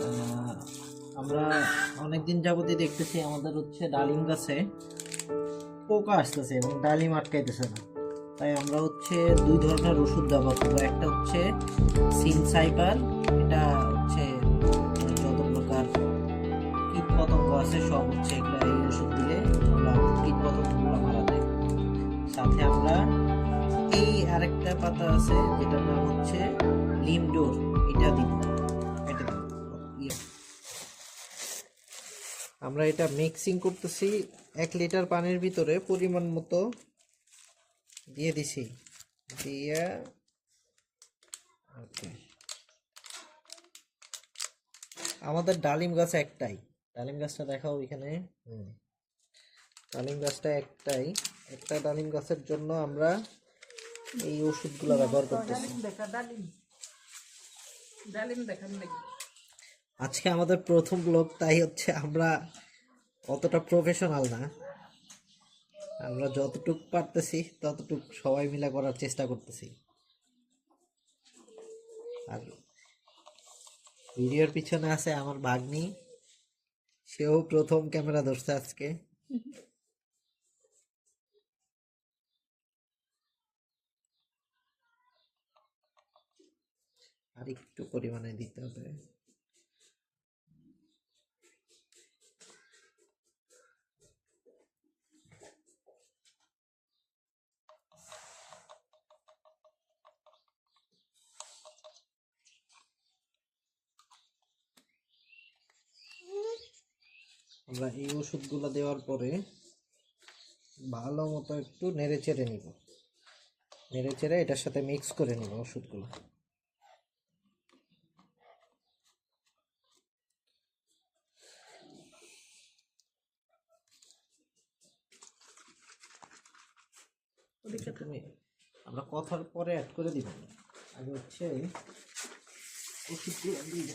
আহ, আমরা অনেকদিন যাবতই দেখতেছি আমাদের হচ্ছে ডালিম গাছে পোকা আসতেছে এবং ডালিম আটকাইতেছে না। তাই আমরা হচ্ছে দুই ধরনের ওষুধ ব্যবহার করব। একটা হচ্ছে সিনসাইপার এটা হচ্ছে মানে যত প্রকার কীট পতঙ্গ আছে সব হচ্ছে এগুলো এই ওষুধ দিলে এগুলা কীট পতঙ্গগুলো মারা দেয় সাথে আমরা এই আরেকটা পাতা আছে যেটার নাম হচ্ছে লিমডোর। আমরা এটা মিক্সিং করতেছি। এক লিটার পানির ভিতরে পরিমাণ মতো দিয়ে দিছি। দিয়ে আমাদের ডালিম গাছ একটাই। ডালিম গাছটা দেখাও এখানে। হুম। ডালিম গাছটা একটাই। একটা ডালিম গাছের জন্য আমরা এই ওষুধগুলো ব্যবহার করতেছি। দেখা, ডালিম। ডালিম দেখান আজকে আমাদের প্রথম ব্লগ তাই হচ্ছে আমরা অতটা প্রফেশনাল না। আমরা যতটুক পারতেছি, ততটুক সবাই মিলে করার চেষ্টা করতেছি। আর ভিডিওর পিছনে আছে আমার ভাগ্নি। সেও প্রথম ক্যামেরা ধরছে আজকে। আর একটু পরিমাণে দিতে হবে। আমরা এই ওষুধগুলো দেওয়ার পরে ভালো মতো একটু নেড়ে চেড়ে নিব। নেড়ে চেড়ে এটার সাথে মিক্স করে নিব ওষুধগুলো। তুমি আমরা কথার পরে অ্যাড করে দিব। আগে হচ্ছে ওষুধগুলো দিয়ে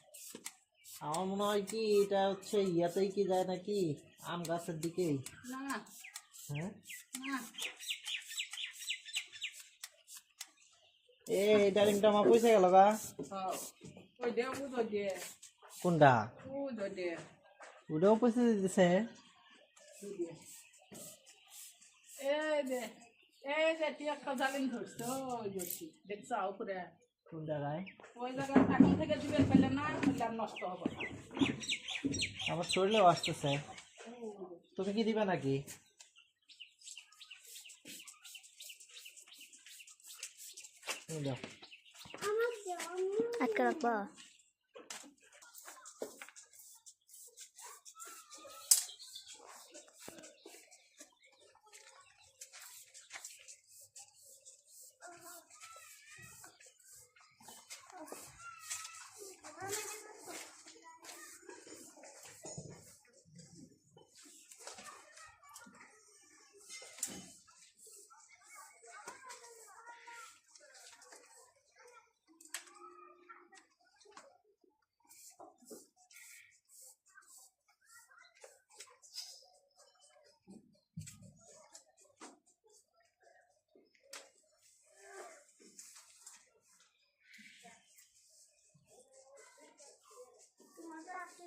আমার মনে হয় কি এটা হচ্ছে ইয়াতেই কি যায় নাকি? আম গাছের দিকেই। না। হ্যাঁ? এ ডালিমটা আমার পয়সা গেল গা। হ্যাঁ। দে উদো দে কোনটা? উদো দে ওটাও পয়সা দিতেছে। এই দে এই যে তুই একটা ডালিম ধরছো দেখছ উপরে? কোন জায়গায় ওই জায়গায় থাকি থেকে দিবেন পেলে না পেলে নষ্ট হবে না। আমার শরীরেও আসতেছে। তুমি কি দিবে নাকি?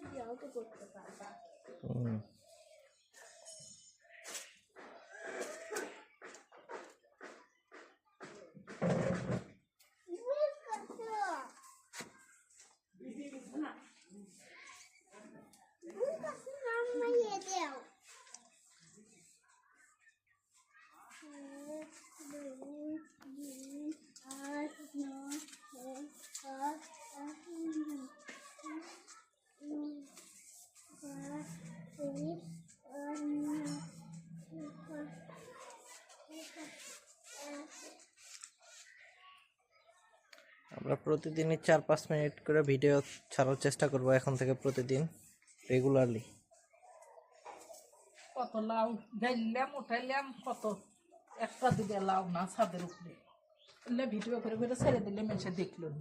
তুমি দাও আটকে রাখবা হুম। Three, আমরা প্রতিদিনই চার পাঁচ মিনিট করে ভিডিও ছাড়ার চেষ্টা করব এখন থেকে প্রতিদিন রেগুলারলি কত লাউ গাইলাম উঠাইলাম, কত? একটা দুটা লাউ না ছাদের উপরে। ভিডিও করে করে ছেড়ে দিলে মানুষে দেখল নি।